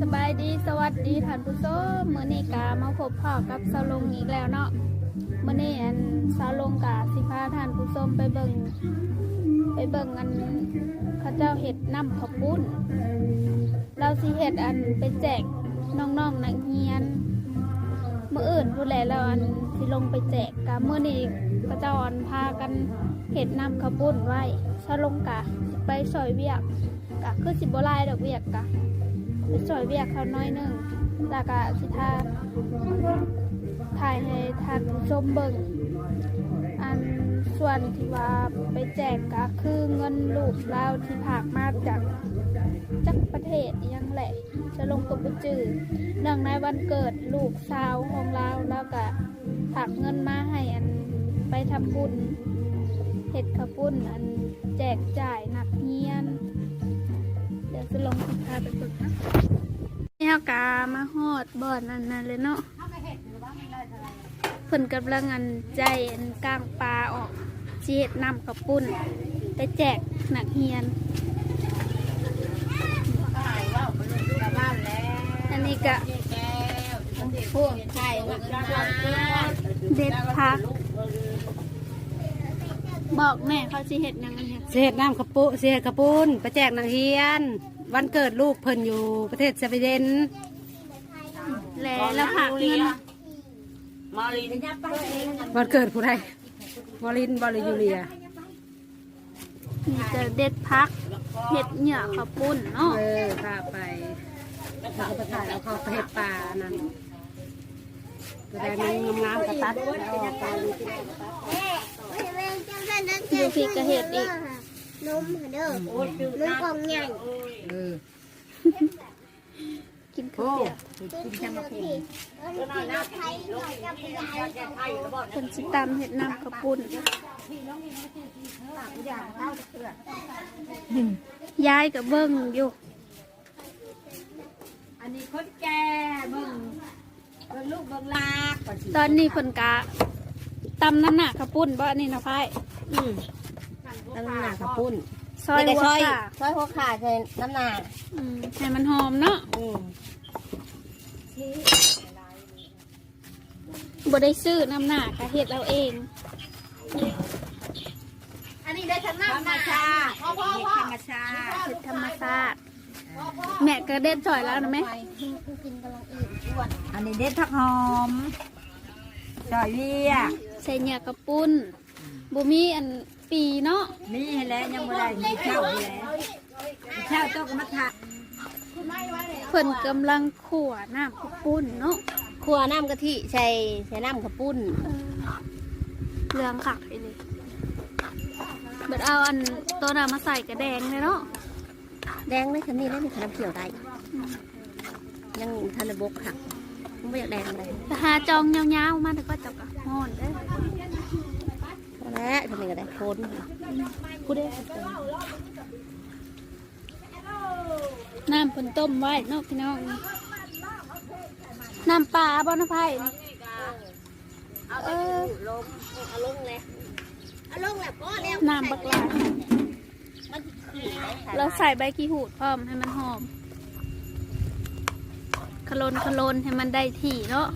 สบายดีสวัสดีท่านผู้ชมมื้อนี้กามาพบพ่อกับสาวลงอีกแล้วเนาะมื้อนี้อันสาวลงกาสิพาท่านผู้ชมไปเบิ่งไปเบิ่งอันเขาเจ้าเฮ็ดน้ำข้าวปุ้นเราสิเฮ็ดอันไปแจกน้องๆนักเรียนมื้ออื่นผู้แลเราอันสิลงไปแจกกะมื้อนี้เขาเจ้าอันพากันเฮ็ดน้ำข้าวปุ้นไว้สาวลงกะสิไปซอยเวียกกะคือสิบ่ลายดอกเวียกกะ ไปสวยเวียกเขาน้อยหนึ่งแล้วก็สิทาถ่ายให้ท่านผู้ชมเบิ่งอันส่วนที่ว่าไปแจกก็คือเงินลูกเราที่ผากมาจากจากประเทศยังแหละ จะลงตัวไปจือเนื่องในวันเกิดลูกสาวของเราแล้วก็ผากเงินมาให้อันไปทำบุญเห็ดขาวปุ้นอันแจกจ่ายนัก จะลงพาไปฝึกนะนี่เอากามาฮอดบ่อนอันนั้นเลยเนาะเพิ่นกำลังอันใจอันกลางปลาออกเฮ็ดนำกับปุ้นไปแจกหนักเรียน อันนี้ก็พวกไข่เด็ดพัก บอกแม่เขาสิเฮ็ดยังอันเนี้ยเสียดน้ำกระปุเสียดกระปุนไปแจกนางเฮียน วันเกิดลูกเพิ่นอยู่ประเทศสวีเดนแล้วแล้วผักเงินมาลีนวันเกิดผู้ใดมอลินบอลยูเรียนี่จะเด็ดพักเห็ดเหยื่อข้าวปุ้นเนาะเออพาไปเราก็ไปถ่ายเอาเขาไปเห็ดป่านั่นตัวใดมันงามๆกระตัดแล้วเอาออกไปอยู่พี่ก็เห็ดอีก นมเด้อนุ่มกล่องใหญ่เออกินข้าวโอ้เปียกกินแค่มาเพียงไทยหน่อยกับยายคนสิตำเห็ดน้ำข้าวปุ้นยายกับเบิ้งอยู่ อันนี้คนแก่เบิ่งเบิ่งลูกเบิ่งลากก่อนสิตอนนี้คนกะตำน้ำหนักข้าวปุ้นบ่อันนี้นะพาย น้ำหนักกระปุ้นซอยหัวค่ะ ซอยหัวขาใส่น้ำหนักอืมให้มันหอมเนาะอืมบ่ได้ซื้อน้ำหนักก็เฮ็ดเอาเอง อันนี้ได้ทั้งน้ำธรรมชาติพ่อพ่อพ่อธรรมชาติเฮ็ดธรรมชาติแม่ก็เด็ดซอยแล้วนะแม่กินกำลังอิ่มอ้วนอันนี้เด็ดผักหอมซอยเวียใส่เหยื่อข้าวปุ้นบ่มีอัน ปีเนาะมีให้แล้วยังไม่ได้มีข้าวแล้วมีข้าวต้องมาทะเพิ่นกำลังขั่วน้ำข้าวปุ้นเนาะขัวน้ำกะทิใส่ใส่น้ำข้าวปุ้นเรื่องขักไปเลยเบิดเอาอันตัวน่ะมาใส่กระแดงเลยเนาะแดงเลยคันนี้ได้มีขนมเขียวได้ยังทันได้บกค่ะไม่อยากแดงเลยแต่หาจองยาวๆมาแต่ก็จับกะฮ้อนเด้อ พอแล้วทำไมก็ได้โคนพูดได้น้ำเพิ่นต้มไว้เนาะพี่น้องน้ำปลาบ่นะไผ่เออลงเอาลงเลยเอาลงแล้วก็แล้วน้ำบักหลายเราใส่ใบกีหูดพร้อมให้มันหอมขลนขลนให้มันได้ที่เนาะ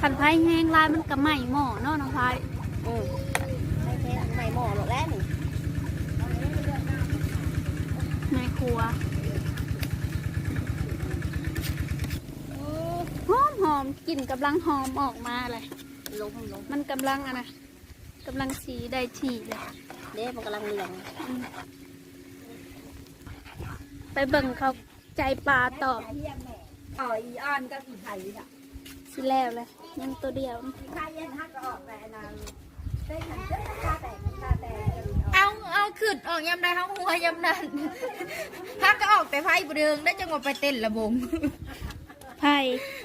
ขันไผ่ แห้งลายมันก็ไหม้หม้อเนาะน้องไผ่อืมไม่ใช่ไม่หม้อหรอกแล้วนี่ในครัวหอมหอมกลิ่นกำลังหอมออกมาเลยลงลงมันกำลังอะนะกำลังสีได้ที่เลยเด้มันกำลังเหลืองอืมไปเบิ่งเขาใจปลาต่ออ๋ออีอ่อนก็อีไผ่อะ สิแล้วเลยยังตัวเดียวไผ่ยันฮักก็ออกแต่นานได้ขันตาแตกตาแตกเอาเอาขึ้นออกยำได้ทั้งหัวยำนั่นพักก็ออกแต่ไพ่บเดิงได้จังหวะไปเต้นระบงไผ่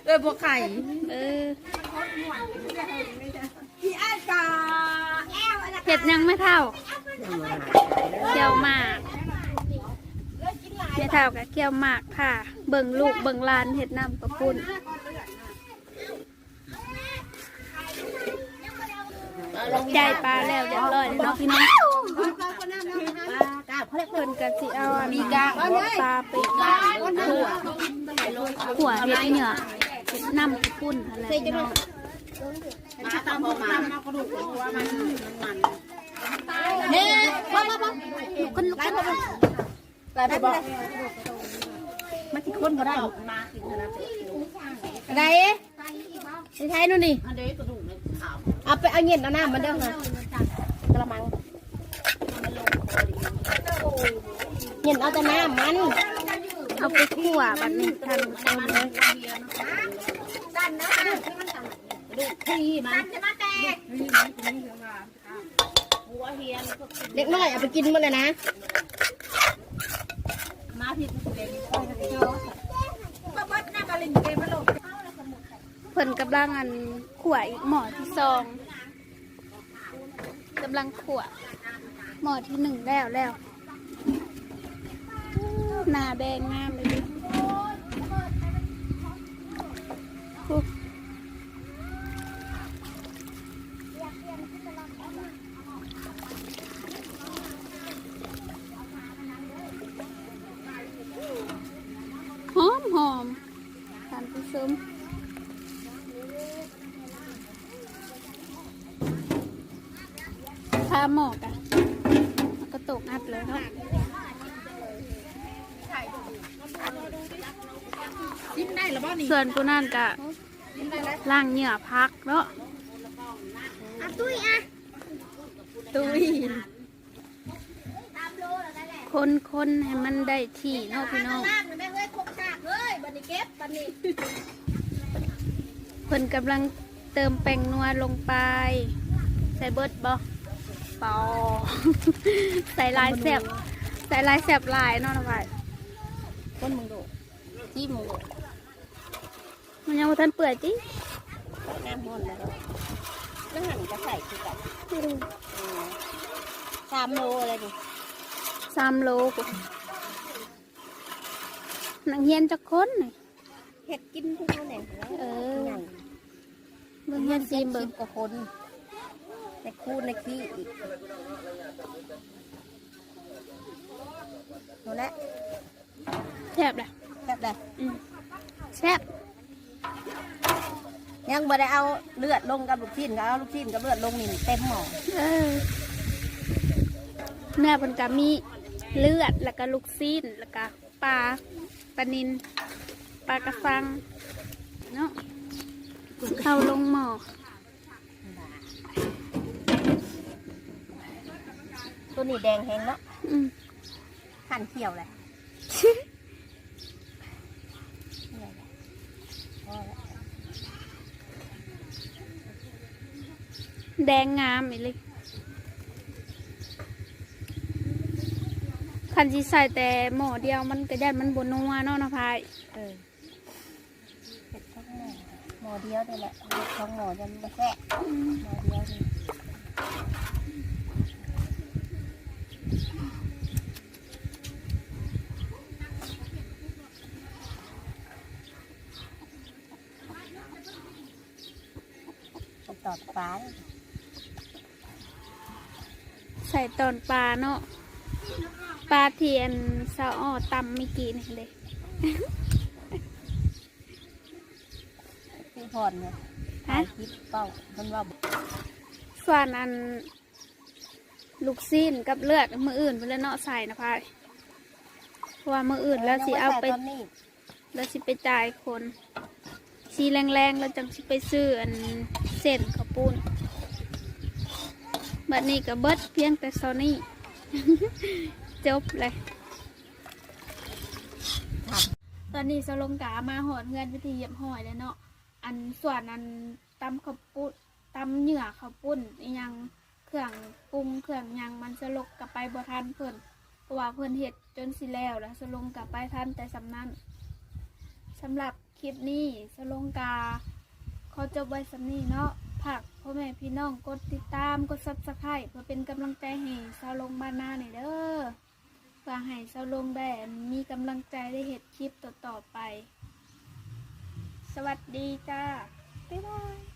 เออพวกไข่เออพี่อ้ายกาแอวอะไรเห็ดยังไม่เท่าเคี่ยวหมากไม่เท่ากับเคี่ยวหมากค่ะ เบิ่งลูกเบิ่งหลานเห็ดน้ำกระปุ้น ใจายปลาแล้วเรียบร้อยแล้วเนาะพี่น้องกาเขาเรียกเพิ่นก็สิเอาอันปลาไปขั่วขั่วเฮ็ดเหนือเฮ็ดน้ำข้าวปุ้นอะไรพี่น้องตามพวกมากระดูกหัวมันมันเนี่ยมามามาลุกขึ้นลุกขึ้นไล่ไปบอกมันที่คนก็ได้มากินนะอะไรใช้ใช้นู่นนี่อันเด็กกระดูกในขาว เอาไปเอาเงินเอาหน้ำมันเด้อค่ะกระมังเงินเอาแต่หน้ำมัน เอาไปขั่วบัดนี้ท่านผู้ชมเลยดูที่มันเล็กน้อยเอาไปกินหมดเลยนะ มาผิด เด็กเพิ่นกำลังอันขั่วอีกหม้อที่สองกำลังขั่วหม้อที่หนึ่งแล้วแล้วหน้าแดงงามเลยดิอุ๊ยหอมหอมท่านผู้ชม ถ้าหมอกอะมันก็ตกอัดเลยเนาะจิ้มได้หรือเปล่านี่ส่วนกูนั่นกะล่างเหงื่อพักเนาะอะตุ้ยอะตุยคนคนให้มันได้ที่เนาะพี่น้องลาบหน่อยแม่เฮ้ยคกฉากเฮ้ยบันนี้เก็บบันนี้เพิ่นกำลังเติมแป้งนัวลงไป ใส่เบิดบ่ ปอใส่ลายแสบใส่ลายแสบลายเนาะนะพ่ายคนมึงดูจี้มึงดูมันยังบ่ทันเปื่อยจิน้ำมันแล้วนั่งหันจะใส่คือกันสามโลอะไรดิสามโลกูนังเฮียนจักคนนี่เห็ดกินทุกคนเนี่ยเอออย่างเบิ่งเฮียนซีมเบิ่งกว่าคน ในคู่ในขี้อีกเอาละแซ่บเลยแบบใดอืมแซ่บยังไม่ได้เอาเลือดลงกับลูกชิ้นก็เอาลูกชิ้นกับเลือดลงนี่เต็มหม้อเออเนื้อเพิ่นก็มีเลือดแล้วก็ลูกซีนแล้วก็ปลาปลานินปลากระฟังเนาะเข้าลงหม้อ ตัวนี้แดงแห้งเนาะอืมหั่นเขียวเลยพอแล้วแดงงามอีเลยคันที่ใส่แต่หม้อเดียวมันก็ยันมันบนนัวเนาะนะพายเออเห็ดช่องหม้อหม้อเดียวนี่แหละเห็ดช่องหม้อจะมาแซ่บอืมหม้อเดียวนี่ไปตอ ดปลาเลยใส่ตอนปลาเนาะปลาเทียนซาอ้อตำไม่กี่นี่เลยพี่พรเนี่ยถ่ายคลิปเป้ามันว่าส่วนอัน ลูกซีนกับเลือดมืออื่นเพื่อนเนาะใส่นะพายเพราะว่ามืออื่นแล้วสิเอาไปตอนนี้แล้วสิไปจ่ายคนสีแรงๆแล้วจังสิไปซื้ออันเส้นข้าว ปุ้นบัดนี้ก็เบิดเพียงแต่ซอนี่ จบเลย ตอนนี้สลงกามาหอดเงินวิธีเยียบหอยแล้วเนาะ อันส่วนอันตำข้าวปุ้นตำเหยื่อข้าวปุ้นอิหยังเครื่องปรุงเครื่องหยังมันสลกกลับไปบ่ทันเพิ่นเพราะว่าเพิ่นเฮ็ดจนสิแล้วแล้วสลงกลับไปทันแต่สำนั้นสำหรับคลิปนี้สลงกาขอจบไว้สำนี้เนาะ ผักพ่อแม่พี่น้องกดติดตามกดซับสไครต์เพื่อเป็นกำลังใจให้ชาวลงบ้านนาหน่อยเด้อเพื่อให้ชาวลงได้มีกำลังใจได้เห็ดคลิปต่อๆไป สวัสดีจ้าบ๊ายบาย